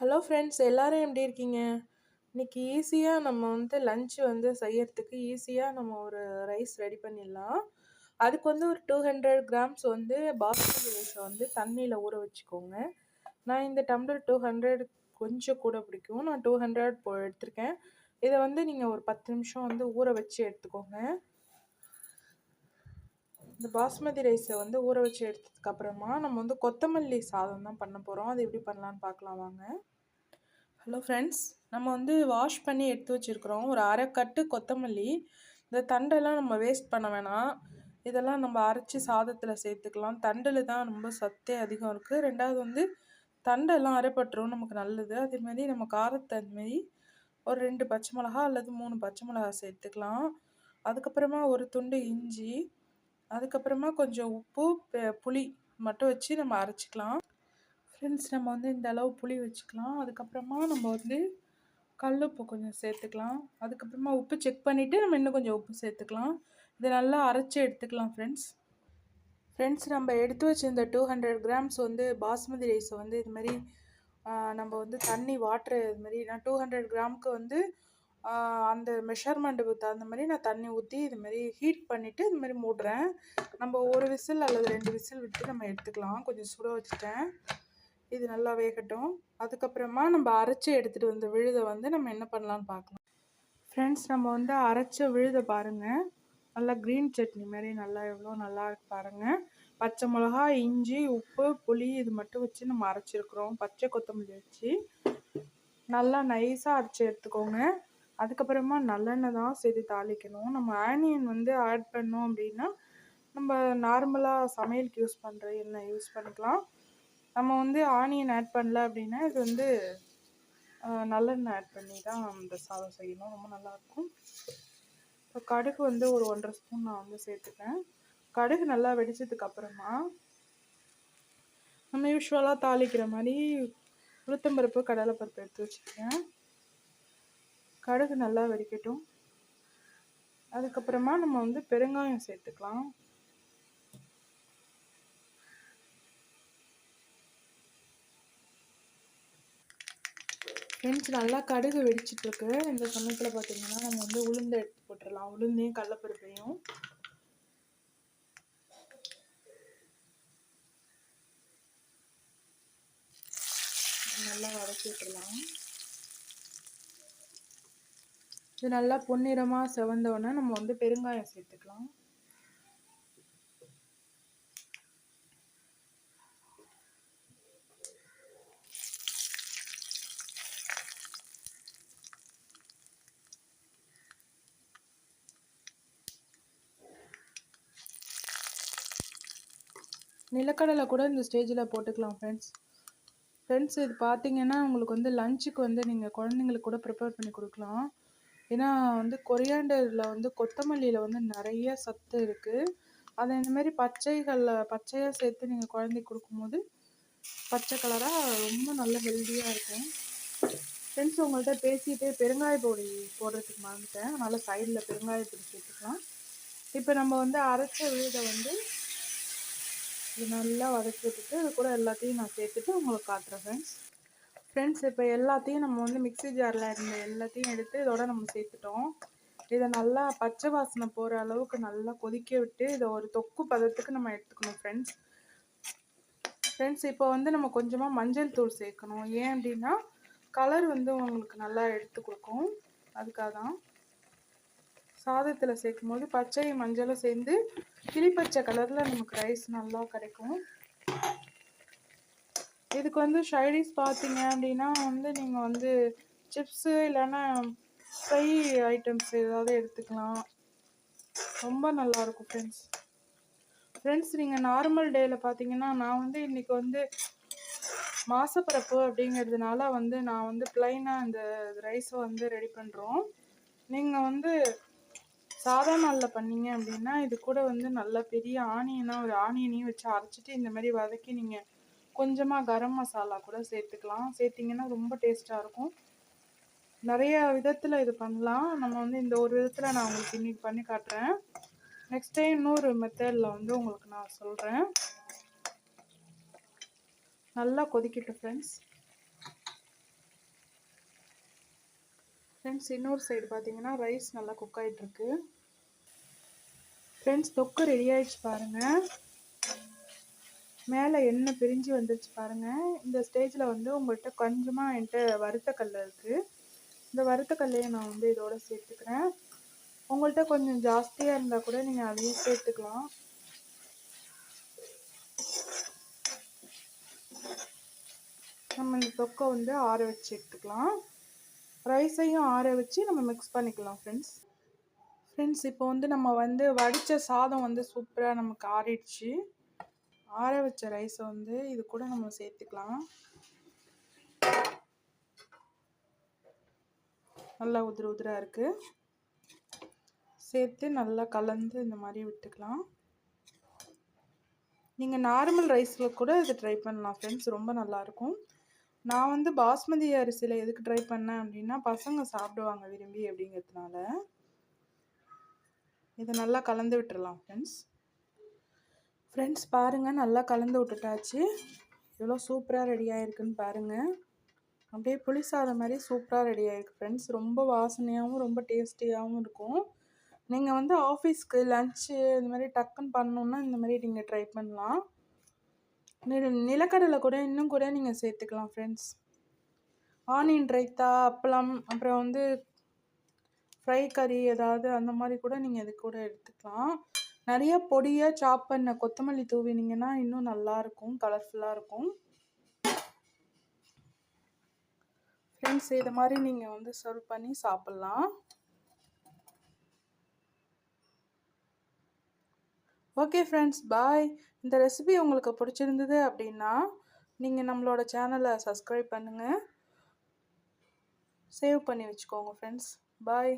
Hello friends எல்லோரும் எப்படி இருக்கீங்க? இன்னைக்கு ஈஸியாக நம்ம வந்து லஞ்ச் வந்து செய்யறதுக்கு ஈஸியாக நம்ம ஒரு ரைஸ் ரெடி பண்ணிடலாம். அதுக்கு வந்து ஒரு டூ ஹண்ட்ரட் கிராம்ஸ் வந்து பாஸ்மதி ரைஸை வந்து தண்ணியில் ஊற வச்சுக்கோங்க. நான் இந்த டம்ளர் டூ ஹண்ட்ரட் கொஞ்சம் கூட பிடிக்கும். நான் டூ ஹண்ட்ரட் போ எடுத்திருக்கேன். இதை வந்து நீங்கள் ஒரு பத்து நிமிஷம் வந்து ஊற வச்சு எடுத்துக்கோங்க. இந்த பாஸ்மதி ரைஸை வந்து ஊற வச்சு எடுத்ததுக்கு அப்புறமா நம்ம வந்து கொத்தமல்லி சாதம் தான் பண்ண போகிறோம் அது எப்படி பண்ணலான்னு பார்க்கலாம் வாங்க. ஹலோ ஃப்ரெண்ட்ஸ் நம்ம வந்து வாஷ் பண்ணி எடுத்து வச்சுருக்குறோம். ஒரு அரை கட்டு கொத்தமல்லி. இந்த தண்டெல்லாம் நம்ம வேஸ்ட் பண்ண வேணாம். இதெல்லாம் நம்ம அரைச்சி சாதத்தில் சேர்த்துக்கலாம். தண்டில் தான் ரொம்ப சத்தே அதிகம் இருக்குது ரெண்டாவது வந்து தண்டெல்லாம் அரைப்பட்டுரும். நமக்கு நல்லது. அதேமாதிரி நம்ம காரத்தை அதுமாரி ஒரு ரெண்டு பச்சை மிளகா அல்லது மூணு பச்சை மிளகா சேர்த்துக்கலாம். அதுக்கப்புறமா ஒரு துண்டு இஞ்சி அதுக்கப்புறமா கொஞ்சம் உப்பு புளி மட்டும் வச்சு நம்ம அரைச்சிக்கலாம். ஃப்ரெண்ட்ஸ் நம்ம வந்து இந்த அளவு புளி வச்சுக்கலாம். அதுக்கப்புறமா நம்ம வந்து கல் உப்பு கொஞ்சம் சேர்த்துக்கலாம். அதுக்கப்புறமா உப்பு செக் பண்ணிவிட்டு நம்ம இன்னும் கொஞ்சம் உப்பு சேர்த்துக்கலாம். இதை நல்லா அரைச்சி எடுத்துக்கலாம் ஃப்ரெண்ட்ஸ் ஃப்ரெண்ட்ஸ் நம்ம எடுத்து வச்சிருந்த டூ ஹண்ட்ரட் கிராம்ஸ் வந்து பாஸ்மதி ரைஸை வந்து இதுமாரி நம்ம வந்து தண்ணி வாட்ரு இதுமாரி நான் டூ ஹண்ட்ரட் கிராமுக்கு வந்து அந்த மெஷர்மெண்ட்டுக்கு தகுந்த மாதிரி நான் தண்ணி ஊற்றி இதுமாரி ஹீட் பண்ணிவிட்டு இதுமாரி மூடுறேன். நம்ம ஒரு விசில் அல்லது ரெண்டு விசில் விட்டு நம்ம எடுத்துக்கலாம். கொஞ்சம் சுட வச்சுட்டேன். இது நல்லா வேகட்டும். அதுக்கப்புறமா நம்ம அரைச்சி எடுத்துகிட்டு வந்த விழுதை வந்து நம்ம என்ன பண்ணலான்னு பார்க்கலாம். ஃப்ரெண்ட்ஸ் நம்ம வந்து அரைச்ச விழுதை பாருங்கள் நல்லா க்ரீன் சட்னி மாதிரி நல்லா எவ்வளோ நல்லா இருக்கு பாருங்கள் பச்சை மிளகா இஞ்சி உப்பு புளி இது மட்டும் வச்சு நம்ம அரைச்சிருக்கிறோம். பச்சை கொத்தமல்லி வச்சு. நல்லா நைஸாக அரைச்சி எடுத்துக்கோங்க. அதுக்கப்புறமா நல்லெண்ணெய் தான் சேர்த்து தாளிக்கணும். நம்ம ஆனியன் வந்து ஆட் பண்ணோம் அப்படின்னா நம்ம நார்மலாக சமையலுக்கு யூஸ் பண்ணுற எண்ணெய் யூஸ் பண்ணிக்கலாம். நம்ம வந்து ஆனியன் ஆட் பண்ணல அப்படின்னா இது வந்து நல்லெண்ணெய் ஆட் பண்ணி தான் இந்த சாதம் செய்யணும். ரொம்ப நல்லாயிருக்கும் இப்போ கடுகு வந்து ஒரு ஒன்றரை ஸ்பூன் நான் வந்து சேர்த்துப்பேன். கடுகு நல்லா வெடிச்சதுக்கு அப்புறமா நம்ம யூஸ்வலாக தாளிக்கிற மாதிரி உளுத்தம்பருப்பு கடலைப்பருப்பு எடுத்து வச்சுருக்கேன். கடுகு நல்லா வெடிக்கட்டும். அதுக்கப்புறமா நம்ம வந்து பெருங்காயம் சேர்த்துக்கலாம். ஃப்ரெண்ட்ஸ் நல்லா கடுகு வெடிச்சிட்ருக்கு. இந்த சமயத்தில் பார்த்தீங்கன்னா நம்ம வந்து உளுந்தை எடுத்து போட்டுடலாம் உளுந்தையும் கடலப்பருப்பையும். நல்லா வதக்கி விட்டுடலாம் இது நல்லா பொன்னிறமாக செவந்தோடனே நம்ம வந்து பெருங்காயம் சேர்த்துக்கலாம். நிலக்கடலை கூட இந்த ஸ்டேஜில் போட்டுக்கலாம் ஃப்ரெண்ட்ஸ் ஃப்ரெண்ட்ஸ் இது பார்த்தீங்கன்னா உங்களுக்கு வந்து லஞ்சுக்கு வந்து நீங்கள் குழந்தைங்களுக்கு கூட ப்ரிப்பேர் பண்ணி கொடுக்கலாம். ஏன்னா வந்து கொரியாண்டரில் வந்து கொத்தமல்லியில் வந்து நிறைய சத்து இருக்குது அதை இந்தமாரி பச்சைகளில் பச்சையாக சேர்த்து நீங்கள் குழந்தைக்கு கொடுக்கும்போது பச்சை கலராக ரொம்ப நல்ல ஹெல்த்தியாக இருக்கும். ஃப்ரெண்ட்ஸ் உங்கள்கிட்ட பேசிகிட்டே பெருங்காய பொடி போடுறதுக்கு மறந்துட்டேன். அதனால் சைடில் பெருங்காய பொடி சேர்த்துக்கலாம். இப்போ நம்ம வந்து அரைச்ச விழுதை வந்து இது நல்லா வதக்கி விட்டுட்டு அது கூட எல்லாத்தையும் நான் சேர்த்துட்டு உங்களுக்கு காட்டுறேன் ஃப்ரெண்ட்ஸ் ஃப்ரெண்ட்ஸ் இப்போ எல்லாத்தையும் நம்ம வந்து மிக்சி ஜாரில் இருந்த எல்லாத்தையும் எடுத்து இதோட நம்ம சேர்த்துட்டோம். இதை நல்லா பச்சை வாசனை போகிற அளவுக்கு நல்லா கொதிக்க விட்டு இதை ஒரு தொக்கு பதத்துக்கு நம்ம எடுத்துக்கணும் ஃப்ரெண்ட்ஸ் ஃப்ரெண்ட்ஸ் இப்போ வந்து நம்ம கொஞ்சமாக மஞ்சள் தூள் சேர்க்கணும். ஏன் அப்படின்னா கலர் வந்து உங்களுக்கு நல்லா எடுத்து கொடுக்கும். அதுக்காக தான். சாதத்தில் சேர்க்கும் போது பச்சை மஞ்சளும் சேர்ந்து கிளிப்பச்சை கலரில் நமக்கு ரைஸ் நல்லா கிடைக்கும். இதுக்கு வந்து ஷைடிஸ் பார்த்தீங்க அப்படின்னா வந்து நீங்கள் வந்து சிப்ஸு இல்லைன்னா ஃப்ரை ஐட்டம்ஸ் ஏதாவது எடுத்துக்கலாம். ரொம்ப நல்லாயிருக்கும் ஃப்ரெண்ட்ஸ் ஃப்ரெண்ட்ஸ் நீங்கள் நார்மல் டேயில் பார்த்தீங்கன்னா நான் வந்து இன்றைக்கி வந்து மாசப்பிறப்பு அப்படிங்கிறதுனால வந்து நான் வந்து ப்ளைனாக இந்த ரைஸை வந்து ரெடி பண்ணுறோம் நீங்கள் வந்து சாதா நாளில் பண்ணீங்க அப்படின்னா இது கூட வந்து நல்ல பெரிய ஆனியனாக ஒரு ஆனியனையும் வச்சு அரைச்சிட்டு இந்த மாதிரி வதக்கி நீங்கள் கொஞ்சமாக கரம் மசாலா கூட சேர்த்துக்கலாம். சேர்த்திங்கன்னா ரொம்ப டேஸ்ட்டாக இருக்கும். நிறைய விதத்தில் இது பண்ணலாம். நம்ம வந்து இந்த ஒரு விதத்தில் நான் உங்களுக்கு இன்றைக்கி பண்ணி காட்டுறேன். நெக்ஸ்ட் டைம் இன்னொரு மெத்தடில் வந்து உங்களுக்கு நான் சொல்கிறேன் நல்லா கொதிக்கட்டும் ஃப்ரெண்ட்ஸ் ஃப்ரெண்ட்ஸ் இன்னொரு சைடு பார்த்தீங்கன்னா ரைஸ் நல்லா குக் ஆகிட்டுருக்கு ஃப்ரெண்ட்ஸ் தொக்கு ரெடி ஆகிடுச்சு பாருங்கள் மேலே எண்ணெய் பிரிஞ்சு வந்துருச்சு பாருங்கள் இந்த ஸ்டேஜில் வந்து உங்கள்கிட்ட கொஞ்சமாக என்கிட்ட வறுத்த கல் இருக்குது இந்த வறுத்த கல்லையை நான் வந்து இதோடு சேர்த்துக்கிறேன். உங்கள்கிட்ட கொஞ்சம் ஜாஸ்தியாக இருந்தால் கூட நீங்கள் அதையும் சேர்த்துக்கலாம். நம்ம இந்த தொக்கை வந்து ஆற வச்சு எடுத்துக்கலாம். ரைஸையும் ஆற வச்சு நம்ம மிக்ஸ் பண்ணிக்கலாம் ஃப்ரெண்ட்ஸ் ஃப்ரெண்ட்ஸ் இப்போ வந்து நம்ம வந்து வடித்த சாதம் வந்து சூப்பராக நமக்கு ஆறிடுச்சு. ஆற வச்ச ரைஸை வந்து இது கூட நம்ம சேர்த்துக்கலாம். நல்லா உதிர உதிராக இருக்குது சேர்த்து நல்லா கலந்து இந்த மாதிரி விட்டுக்கலாம். நீங்கள் நார்மல் ரைஸில் கூட இது ட்ரை பண்ணலாம் ஃப்ரெண்ட்ஸ் ரொம்ப நல்லாயிருக்கும் நான் வந்து பாஸ்மதி அரிசியில் எதுக்கு ட்ரை பண்ணேன் அப்படின்னா பசங்க சாப்பிடுவாங்க விரும்பி அப்படிங்கிறதுனால. இதை நல்லா கலந்து விட்டுடலாம் ஃப்ரெண்ட்ஸ் ஃப்ரெண்ட்ஸ் பாருங்கள் நல்லா கலந்து விட்டுட்டாச்சு. எவ்வளோ சூப்பராக ரெடி ஆகிருக்குன்னு பாருங்கள் அப்படியே புளி சாதம் மாதிரி சூப்பராக ரெடி ஆகிருக்கு ஃப்ரெண்ட்ஸ் ரொம்ப வாசனையாகவும் ரொம்ப டேஸ்டியாகவும் இருக்கும். நீங்கள் வந்து ஆஃபீஸ்க்கு லன்ச்சு இந்த மாதிரி டக்குன்னு பண்ணணுன்னா இந்த மாதிரி நீங்கள் ட்ரை பண்ணலாம். நிலக்கடலை கூட இன்னும் கூட நீங்கள் சேர்த்துக்கலாம் ஃப்ரெண்ட்ஸ் ஆனியன் ரைத்தா அப்பளம் அப்புறம் வந்து ஃப்ரை கறி ஏதாவது அந்த மாதிரி கூட நீங்கள் இது கூட எடுத்துக்கலாம். நிறைய பொடியாக சாப் பண்ண கொத்தமல்லி தூவினீங்கன்னா இன்னும் நல்லாயிருக்கும் கலர்ஃபுல்லாக இருக்கும். ஃப்ரெண்ட்ஸ் இது மாதிரி நீங்கள் வந்து சர்வ் பண்ணி சாப்பிட்லாம். ஓகே ஃப்ரெண்ட்ஸ் பாய் இந்த ரெசிபி உங்களுக்கு பிடிச்சிருந்தது அப்படின்னா நீங்கள் நம்மளோட சேனலை சப்ஸ்கிரைப் பண்ணுங்கள் சேவ் பண்ணி வச்சுக்கோங்க ஃப்ரெண்ட்ஸ் பாய்